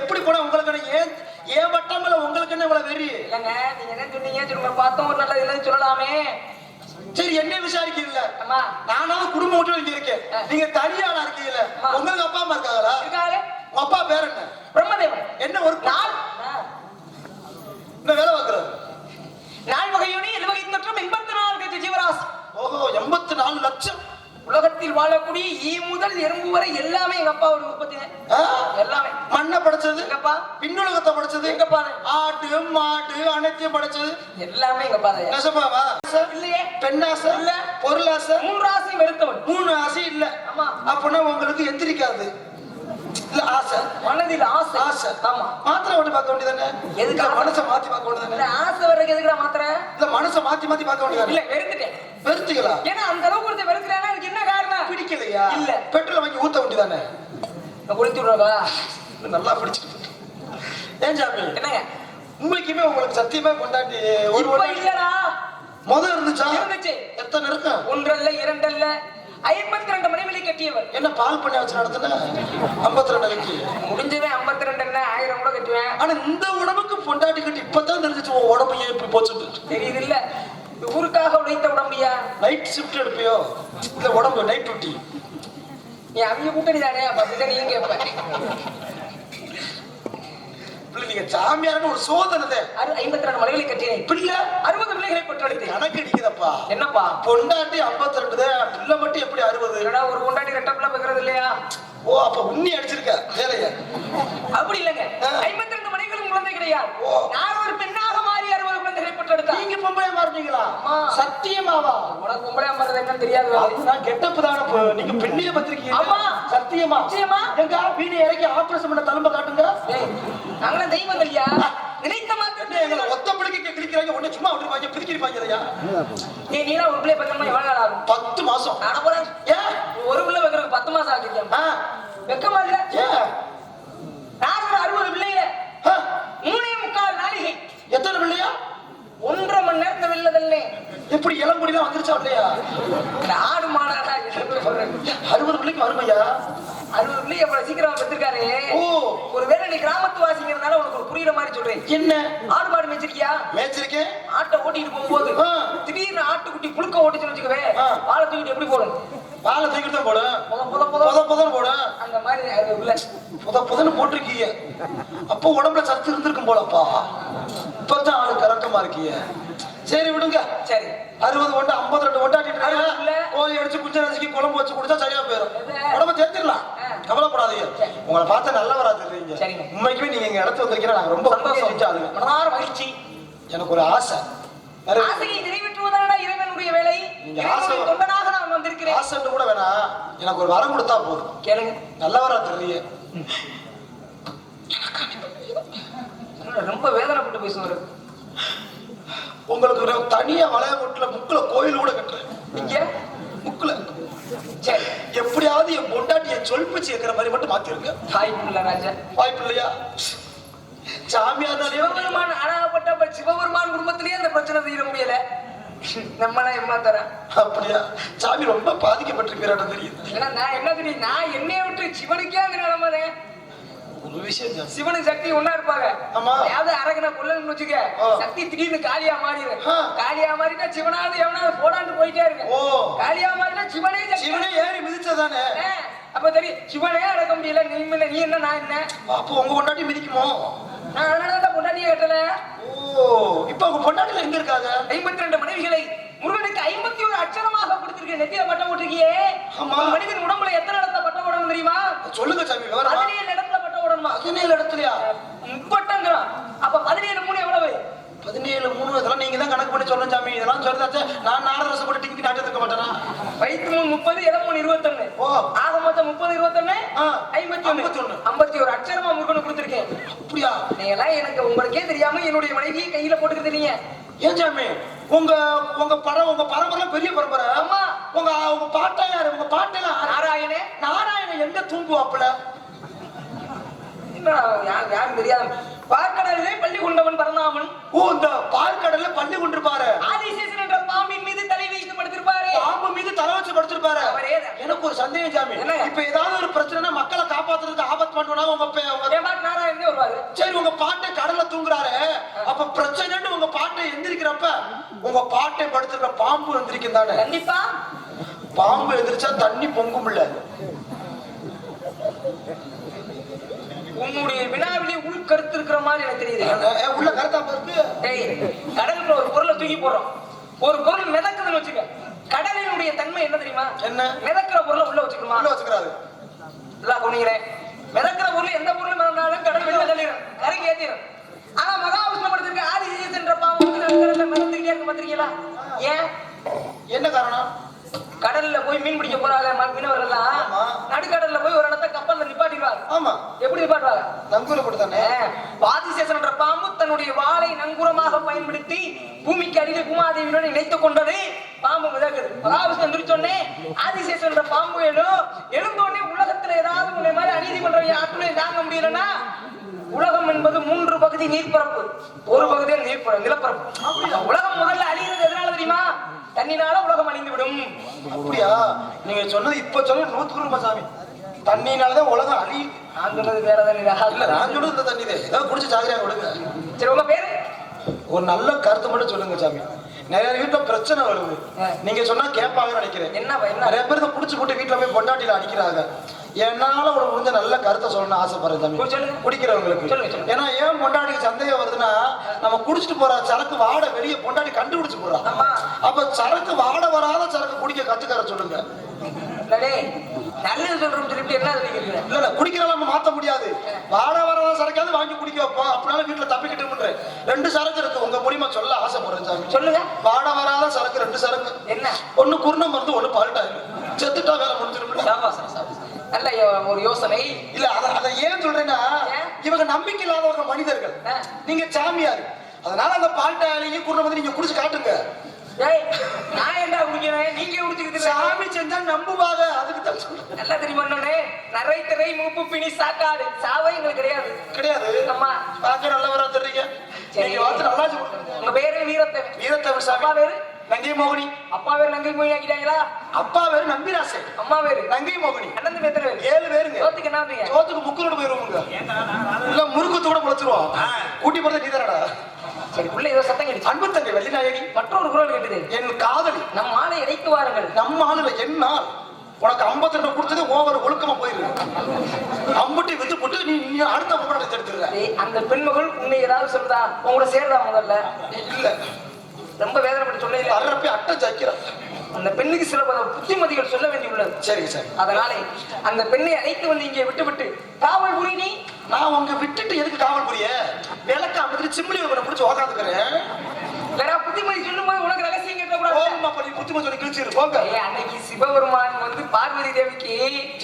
எப்படி போனா உங்களுக்கு ஏன் ஏன் வட்டமில்ல உங்களுக்கு என்ன இவ்வளவு வெறி? இல்லைங்க நீங்க என்ன சொன்னீங்க? உங்களை பார்த்தோம் ஒரு நல்ல இல்லைன்னு சொல்லலாமே. சரி என்ன விசாரிக்கல நானாவது குடும்பம் மட்டும் இங்க இருக்கேன். நீங்க தனியாளா இருக்கீங்கல்ல. உங்களுக்கு அப்பா அம்மா இருக்காங்களா? இருக்காரு உங்க அப்பா பேர் என்ன? பிரம்மதேவன். என்ன ஒரு நாள். என்ன வேலை பார்க்கறது நாள் வகையோடு எழுவகை தொற்றும் எண்பத்தி நாலு கட்சி ஜீவராசி. ஓஹோ எண்பத்தி நாலு லட்சம். உலகத்தில் வாழக்கூடிய ஈ முதல் எறும்பு வரை எல்லாமே எங்க அப்பாவோட உற்பத்தி? எல்லாமே மண்ணை படைச்சது? எங்கப்பா? பின்னுலகத்தை படைச்சது? எங்கப்பா ஆட்டு மாட்டு அனைத்தையும் படைச்சது? எல்லாமே எங்க அப்பா தான் நெசமாவா? இல்லையே. பெண்ணாசை? இல்ல. பொருளாசை? மூன்று ராசி வெறுத்தவன் மூணு ஆசை இல்ல. ஆமா. அப்படின்னா உங்களுக்கு எந்திரிக்காது இல்ல ஆசை. மனதில் ஆசை. ஆசை. ஆமா. மாத்திரை ஓட்டு பார்க்க வேண்டியதானே எதுக்கு? மனசை மாத்தி பார்க்க வேண்டியதானே ஆசை வர்றதுக்கு எதுக்குடா மாத்திர? இல்ல மனசை மாத்தி மாத்தி பார்க்க வேண்டியதானே இல்ல வெறுத்துட்டேன். வெறுத்துகளா ஏன்னா அந்த அளவுக்கு ஒருத்தன் வெறுக்கிறானா அதுக்கு என்ன காரணம்? பிடிக்கலையா? இல்ல. பெட்ரோல் வாங்கி ஊத்த வேண்டியதானே குளித்து விடுறவா நல்லா பிடிச்சிட்டு ஏன் சாமி? என்னங்க? உண்மைக்குமே உங்களுக்கு சத்தியமா கொண்டாடி ஒரு இல்லடா. முத இருந்துச்சா? இருந்துச்சு. எத்தனை இருக்கும் ஒன்றல்ல இரண்டல்ல. ஐம்பத்தி ரெண்டு மனைவிலை கட்டியவர். என்ன பால் பண்ணி வச்சு நடத்தின? ஐம்பத்தி ரெண்டு அலைக்கு முடிஞ்சவே ஐம்பத்தி ரெண்டு என்ன? ஆயிரம் கூட கட்டுவேன். ஆனா இந்த உடம்புக்கு பொண்டாட்டி கட்டி இப்பதான் தெரிஞ்சிச்சு உன் உடம்பு ஏன் இப்படி போச்சு தெரியுது இல்ல ஊருக்காக உழைத்த உடம்பியா? Night shift எடுப்பியோ? இல்ல உடம்பு நைட் டியூட்டி நீ அவங்க கூட்டணி தானே அப்ப அப்படிதான் நீங்க கேட்ப பிள்ளை நீங்க சாமியார்னு ஒரு சோதனை ஐம்பத்தி ரெண்டு மனைவிலை கட்டினேன் பிள்ளை. அறுபது பிள்ளைகளை பெற்றெடுத்தேன் கணக்கு அடிக்குதப்பா என்னப்பா? பொண்டாட்டி ஐம்பத்தி ரெண்டு பிள்ளை மட்டும் எப்படி அறுபது? என்னடா ஒரு கொண்டாடி ரெட்ட பிள்ளை பெக்கிறது இல்லையா? ஓ அப்ப உண்ணி அடிச்சிருக்க. வேலைய. அப்படி இல்லைங்க. ஐம்பத்தி ரெண்டு மனைவிகளும் குழந்தை கிடையாது. நான் ஒரு பெண்ணாக பெற்றெடுத்தேன் நீங்க பொம்பளை மாறுனீங்களா. சத்தியமாவா? உனக்கு கும்பலையா மாறது என்னன்னு தெரியாது. அதுதான் கெட்டப்பு தானே. நீங்க பெண்ணிய பத்திரிக்கீங்க. ஆமா. சத்தியமா? நிச்சயமா. எங்க வீடு இறக்கி ஆபரேஷன் பண்ண தழும்ப காட்டுங்க. நாங்களாம் தெய்வம் இல்லையா? நினைத்த மாத்திரம் ஒத்த பிடிக்க கிழிக்கிறாங்க. உடனே சும்மா விட்டுருப்பாங்க பிரிக்கிருப்பாங்க ஐயா நீ நீலா ஒரு பிள்ளை பக்கமா எவ்வளவு நாள் ஆகும். பத்து மாசம். நான் போறேன். ஏன்? ஒரு பிள்ளை வைக்கிறதுக்கு பத்து மாசம் ஆகிருக்கேன் வெக்கமா இல்ல ஏன் நான் ஒரு அறுபது பிள்ளையில ஆ, மூணே முக்கால் நாளிகை எத்தனை பிள்ளையா ஒன்றரை மணி நேரத்துல வெளிலதல்லே எப்படி இளங்குடிலாம் வந்துருச்சா இல்லையா? என்ன சொல்றேன் அறுபது பிள்ளைக்கு வருமையா அறுபது பிள்ளை எவ்வளவு சீக்கிரம் பெற்றிருக்காரு? ஓ. ஒருவேளை நீ கிராமத்து வாசிக்கிறதுனால உனக்கு ஒரு புரியுற மாதிரி சொல்றேன். என்ன? ஆடு மாடு மேய்ச்சிருக்கியா? மேய்ச்சிருக்கேன். ஆட்டை ஓட்டிட்டு போகும்போது. திடீர்னு ஆட்டுக்குட்டி புழுக்க ஓட்டுச்சுன்னு வச்சுக்கவே. பாலை தூக்கிட்டு எப்படி போடும்? பாலை தூக்கிட்டு தான் போடும். புத புத புத. போடும். அந்த மாதிரி அது புத புதன்னு போட்டிருக்கீங்க. அப்போ உடம்புல சத்து இருந்திருக்கும் போலப்பா. கறக்கமா இருக்கீங்க. சரி விடுங்க. சரி. அறுபது ஒன்று ஐம்பது ரெண்டு ஒண்டாட்டிட்டு. கோழி அடிச்சு குஞ்சு நசுக்கி குழம்பு வச்சு குடிச்சா சரியா போயிடும்? உடம்ப சேர்த்துடலாம் ஆ. கவலைப்படாதீங்க. உங்களை பார்த்தா நல்லவரா தெரியுங்க. உண்மைக்குமே நீங்க எங்க இடத்துல வந்திருக்கீங்க. நாங்க ரொம்ப சந்தோஷம். மனதார மகிழ்ச்சி. எனக்கு ஒரு ஆசை. ஆசையை நிறைவேற்றுவதான இறைவனுடைய வேலை? நீங்க ஆசை- தொண்டனாக நான் வந்திருக்கிறேன். ஆசைன்னு கூட வேணாம் எனக்கு ஒரு வரம் கொடுத்தா போதும். கேளுங்க. நல்லவரா தெரியல ரொம்ப வேதனைப்பட்டு பேசுவாரு உங்களுக்கு ஒரு தனியா வளையமுட்டுல முக்குல கோயில் கூட கட்டுறேன். இங்க முக்குல எப்படியாவது என் பொண்டாட்டி என் சொல் பேச்சு கேட்கிற மாதிரி மட்டும் மாத்திருங்க. தாய் புள்ள ராஜா. வாய்ப்பு இல்லையா சாமியார் சிவபெருமான் அழகப்பட்ட சிவபெருமான் குடும்பத்திலேயே அந்த பிரச்சனை தீர முடியல. நம்மளா ஏமாத்தரா அப்படியா? சாமி ரொம்ப பாதிக்கப்பட்டிருக்கிறாரு தெரியுது. ஏன்னா நான் என்ன தெரியும் நான் என்னைய விட்டு சிவனுக்கே அந்த நிலைமை ஒரு விஷயம். சிவனுக்கு சக்தி ஒண்ணா இருப்பாங்க. ஆமா. யாவது அரகனை கொல்லன்னு வச்சுக்க. சக்தி திடீர்னு காளியா மாறிடு. காளியா மாறிட்டா சிவனாவது எவனாவது போடான்னு போயிட்டே இருக்கு. ஓ. காளியா மாறிட்டா சிவனே. சிவனே ஏறி மிதிச்சதானே அப்ப தெரியும் அடக்க முடியல. நீ என்ன நீ என்ன நான் என்ன? அப்போ உங்க பொண்டாட்டி மிதிக்குமோ? நான் அதனாலதான் பொண்டாட்டியே கட்டல. ஓ. இப்ப உங்க பொண்டாட்டில எங்க இருக்காங்க? ஐம்பத்தி ரெண்டு மனைவிகளை முருகனுக்கு ஐம்பத்தி ஒரு அச்சரமாக கொடுத்திருக்கேன் நெத்தியில பட்டம் போட்டிருக்கியே. ஆமா. மனிதன் உடம்புல எத்தனை இடத்துல பட்டம் போடணும் தெரியுமா? சொல்லுங்க சாமி விவரமா. பதினேழு இடத்துலயா முப்பட்டங்கிறான் அப்ப பதினேழு மூணு எவ்வளவு? பதினேழு மூணு இதெல்லாம் நீங்க தான் கணக்கு பண்ணி சொல்லணும் சாமி. இதெல்லாம் சொல்றதாச்சே நான் நாலு வருஷம் போட்டு டிக்கெட் நாட்டி இருக்க மாட்டேனா? வயிற்று மூணு முப்பது இடம் மூணு இருபத்தொன்னு? ஓ. ஆக மொத்தம் முப்பது இருபத்தொன்னு ஆ. ஐம்பத்தி ஒண்ணு 51. ஐம்பத்தி ஒரு அச்சரமா முருகனு கொடுத்திருக்கேன். அப்படியா? நீங்க எல்லாம் எனக்கு உங்களுக்கே தெரியாம என்னுடைய மனைவியை கையில போட்டுக்கிட்டு நீங்க ஏன் சாமி? உங்க உங்க படம் உங்க பரம்பரை பெரிய பரம்பரை. ஆமா. உங்க உங்க பாட்டா யாரு? உங்க பாட்டெல்லாம் யாரு? நாராயணே நாராயணன் எங்க தூங்குவாப்புல? யார் தெரியாது? பார்க்கடலிலே பள்ளி கொண்டவன் பரந்தாமன். ஓ இந்த பால்கடல்ல பள்ளி கொண்டிருப்பாரு ஆதிசேஷன் என்ற பாம்பின் மீது தலை வைத்து படுத்திருப்பாரு. பாம்பு மீது தலை வச்சு படுத்திருப்பாரு. எனக்கு ஒரு சந்தேகம் என்ன? இப்ப ஏதாவது ஒரு பிரச்சனைனா மக்களை காப்பாத்துறதுக்கு ஆபத்து பண்ணுனா உங்க பே- உங்க பாட்டு கடல்ல தூங்குறாரு. அப்ப பிரச்சனைன்னு உங்க பாட்டை எந்திரிக்கிறப்ப உங்க பாட்டை படுத்துக்கிற பாம்பு எந்திரிக்கும் தானே? கண்டிப்பா. பாம்பு எந்திரிச்சா தண்ணி பொங்கும்ல உன்னுடைய உள்கருத்து இருக்கிற மாதிரி எனக்கு தெரியுது உள்ள கருத்தா இருக்கு டேய் கடலுக்குள்ள ஒரு பொருளை தூக்கி போடுறோம். ஒரு பொருள் மிதக்குதுன்னு வச்சுக்க. கடலினுடைய தன்மை என்ன தெரியுமா? என்ன? மிதக்கிற பொருளை உள்ள வச்சுக்கணுமா? உள்ள வச்சுக்கிறாரு. நல்லா கவனிக்கிறேன் மிதக்கிற பொருள் எந்த பொருள் மிதந்தாலும் கடல் வெளியில தள்ளிடும் கரைக்கு ஏத்திடும் ஆனா மகாவிஷ்ணு படத்திற்கு ஆதிசேஷன் என்ற பாவம் வந்து நடுக்கடல்ல மிதந்துக்கிட்டே இருக்கு பாத்திருக்கீங்களா ஏன்? என்ன காரணம்? கடல்ல போய் மீன் பிடிக்க போறாங்க மீனவர்கள்லாம். நடுக்கடல்ல போய் ஒரு இடத்த கப்பல்ல நிப்பாட்டிடுவாங்க ஆமா. எப்படி நிப்பாட்டுவாங்க நங்கூர தானே ஆதிசேஷன் என்ற பாம்பு தன்னுடைய வாளை நங்கூரமாக பயன்படுத்தி பூமிக்கு அடியில் பூமாதேவியுடன் இணைத்துக் கொண்டது. பாம்பு மிதக்குது. மகாவிஷ்ணு எந்திரிச்சோடனே ஆதிசேஷன் என்ற பாம்பு வேணும். எழுந்தோடனே உலகத்துல ஏதாவது உன்னை மாதிரி அநீதி பண்றவங்க ஆற்றுல தாங்க முடியலன்னா உலகம் என்பது மூன்று பகுதி நீர்ப்பரப்பு. ஒரு பகுதி நீர்ப்பரப்பு நிலப்பரப்பு. உலகம் முதல்ல அழிகிறது எதனால தெரியுமா? தண்ணினால உலகம் அழிந்து விடும் அப்படியா? நீங்க சொன்னது இப்ப சொன்னது நூத்துக்கு நூறு சாமி தண்ணினாலதான் உலகம் அழி நான் சொன்னது வேற இல்ல தானே. நான் சொல்றது இந்த தண்ணி ஏதோ குடிச்சு ஜாகிரதையா கொடுங்க. சரி உங்க பேரு? ஒரு நல்ல கருத்து மட்டும் சொல்லுங்க சாமி. நிறைய வீட்டுல பிரச்சனை வருது. நீங்க சொன்னா கேட்பாங்கன்னு நினைக்கிறேன். என்ன நிறைய பேர் இதை புடிச்சு போட்டு வீட்டுல போய் பொண்டாட்டியில அடிக்கிறாங்க. என்னால ஒரு முடிஞ்ச நல்ல கருத்தை சொல்லணும்னு ஆசைப்படுறேன் தம்பி. குடிக்கிறவங்களுக்கு. ஏன்னா ஏன் பொண்டாட்டிக்கு சந்தேகம் வருதுன்னா நம்ம குடிச்சிட்டு போற சரக்கு வாட வெளியே பொண்டாட்டி கண்டுபிடிச்சு ஆமா. அப்ப சரக்கு வாட வராத சரக்கு குடிக்க கத்துக்கற சொல்லுங்க. நல்லது சொல்றோம்னு சொல்லிட்டு என்ன இல்ல இல்ல குடிக்கிறத நம்ம மாத்த முடியாது. வாட வராத சரக்காவது வாங்கி குடிக்க வைப்போம். அப்படினாலும் வீட்டுல தப்பிக்கிட்டு ரெண்டு சரக்கு இருக்கு. உங்க மூலியமா சொல்ல ஆசைப்படுறேன் சாமி. சொல்லுங்க. வாட வராத சரக்கு ரெண்டு சரக்கு. என்ன? ஒண்ணு குருண மருந்து ஒண்ணு பால்ட்டாயிரு செத்துட்டா வேலை சாபாசம். நல்ல ஒரு யோசனை. இல்ல அத அத ஏன் சொல்றேன்னா? இவங்க நம்பிக்கை இல்லாதவங்க மனிதர்கள். நீங்க சாமியார். அதனால அந்த பால்ட்டாயிலையும் குருண மருந்து நீங்க குடிச்சு காட்டுங்க. நான் என்ன குடிக்கிறேன் நீங்க குடிச்சுக்கிட்டு சாமி செஞ்சா நம்புவாங்க அதுக்கு தான் நல்லா தெரியுமா இன்னொன்னு நரை திரை மூப்பு பிணி சாக்காடு. சாவே எங்களுக்கு கிடையாது. கிடையாது. அம்மா. பார்க்க நல்லவரா தெரியுங்க. நீங்க வார்த்தை நல்லா உங்க பேரு வீரத்தேவன். வீரத்தமிழ் சாமி. அப்பா பேரு? நங்கை மோகினி. அப்பா பேரு நங்கை மொழி ஆக்கிட்டாங்களா? அப்பா பேரு நம்பிராசன் அம்மா பேரு? நங்கை மோகினி. அண்ணன் எத்தனை பேரு? ஏழு பேருங்க. சோத்துக்கு என்ன சோத்துக்கு முக்குரோடு போயிருவோங்க இல்ல முறுக்கத்து கூட முளைச்சிருவோம். கூட்டி போறது நீதானடா. சரி ஏதோ சத்தம் கேட்டுச்சு. அன்பு தங்கை வெள்ளிநாயகி. மற்றொரு குரல் கேட்டது. என் காதலி. நம் ஆளை இறைத்து வாருங்கள். நம்ம ஆளுல என்னால் உனக்கு 52 ரெண்டு கொடுத்தது ஓவர் ஒழுக்கமா போயிரு. அம்புட்டி வித்து போட்டு நீ நீ அடுத்த பொம்பளை எடுத்துடுற. அந்த பெண்மகள் உன்னை ஏதாவது சொல்லுதா? உங்களோட சேர்தா முதல்ல? இல்ல. ரொம்ப வேதனைப்பட்டு சொல்ல வர்றப்ப அட்டை ஜாக்கிறா அந்த பெண்ணுக்கு சில பல புத்திமதிகள் சொல்ல வேண்டியுள்ளது. சரிங்க சரி. அதனாலே அந்த பெண்ணை அழைத்து வந்து இங்கே விட்டு விட்டு காவல் புரி நீ. நான் உங்க விட்டுட்டு எதுக்கு காவல் புரிய? சிம்லி உங்களை பிடிச்சி உக்காந்துக்கிறேன் வேற புத்திமதி சொல்லும் போது உனக்கு ரகசியம் கேட்கக்கூடாது? ஓம் அப்படி புத்திமதி சொல்லி கிழிச்சிரு போங்க. அன்னைக்கு சிவபெருமான் வந்து பார்வதி தேவிக்கு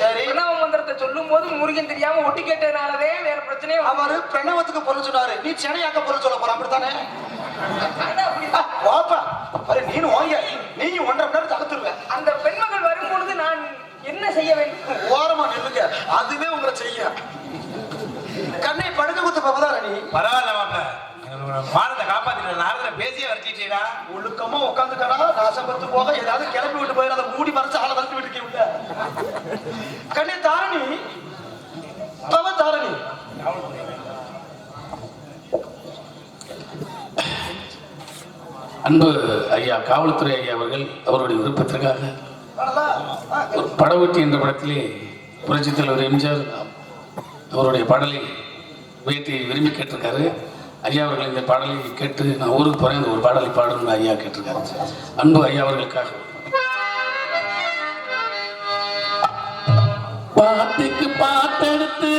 சரி. பிரணவ மந்திரத்தை சொல்லும் போது முருகன் தெரியாம ஒட்டி கேட்டதுனாலவே வேற பிரச்சனையும் அவரு பிரணவத்துக்கு பொருள் சொன்னாரு. நீ சென்னையாக்க பொருள் சொல்ல போற அப்படித்தானே? வாப்பா. பாரு நீனும் வாங்க. நீயும் ஒன்றரை மணி நேரம் தடுத்துருவேன் அந்த பெண்மகள் வரும் பொழுது நான் என்ன செய்ய வேண்டும்? ஓரமா நில்லுங்க. அதுவே உங்களை செய்ய கண்ணை படுக்க குத்து பவதார நீ பரவாயில்ல மாப்ள மானத்தை காப்பாத்திட்டு நாரத பேசியே வரைச்சிட்டேடா ஒழுக்கமா உட்காந்துக்கடா நாசப்பத்து போக ஏதாவது கிளப்பி விட்டு போயிரு அதை மூடி மறைச்சு ஆளை வந்து விட்டு விட்ட கண்ணே தாரணி. பவ தாரணி. அன்பு ஐயா காவல்துறை ஐயா அவர்கள் அவருடைய விருப்பத்திற்காக ஒரு படவெட்டி என்ற படத்திலே புரட்சித் தலைவர் எம்ஜிஆர் அவருடைய பாடலை வேட்டி விரும்பி கேட்டிருக்காரு. ஐயா அவர்கள் இந்த பாடலை கேட்டு நான் ஊருக்கு போறேன் இந்த ஒரு பாடலை பாடணும்னு ஐயா கேட்டிருக்காரு. அன்பு ஐயா அவர்களுக்காக. பாட்டுக்கு பாட்டெடுத்து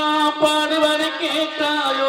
நான் பாடுவதை கேட்டாயோ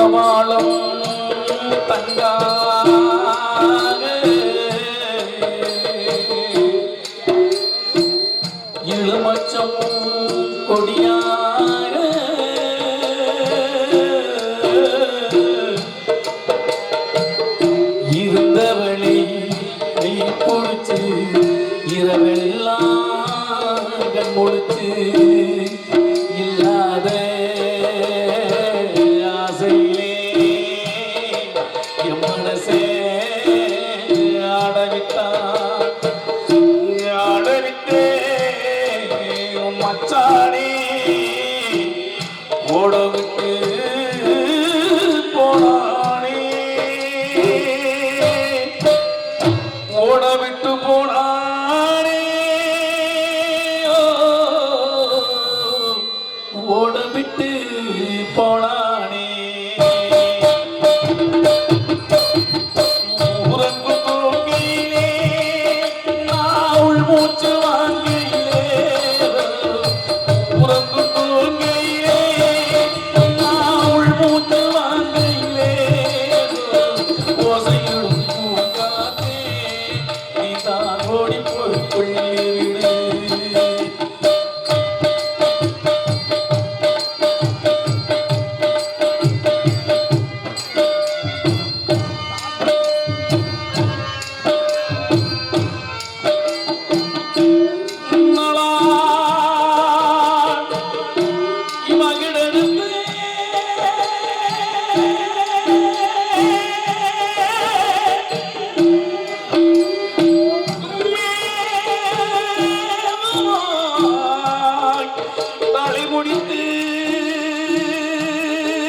தங்கமாலும் தங்காக. இளமச்சம் கொடியாக. இருந்தவளை நீ பொழிச்சு இரவெல்லாம் முடிச்சு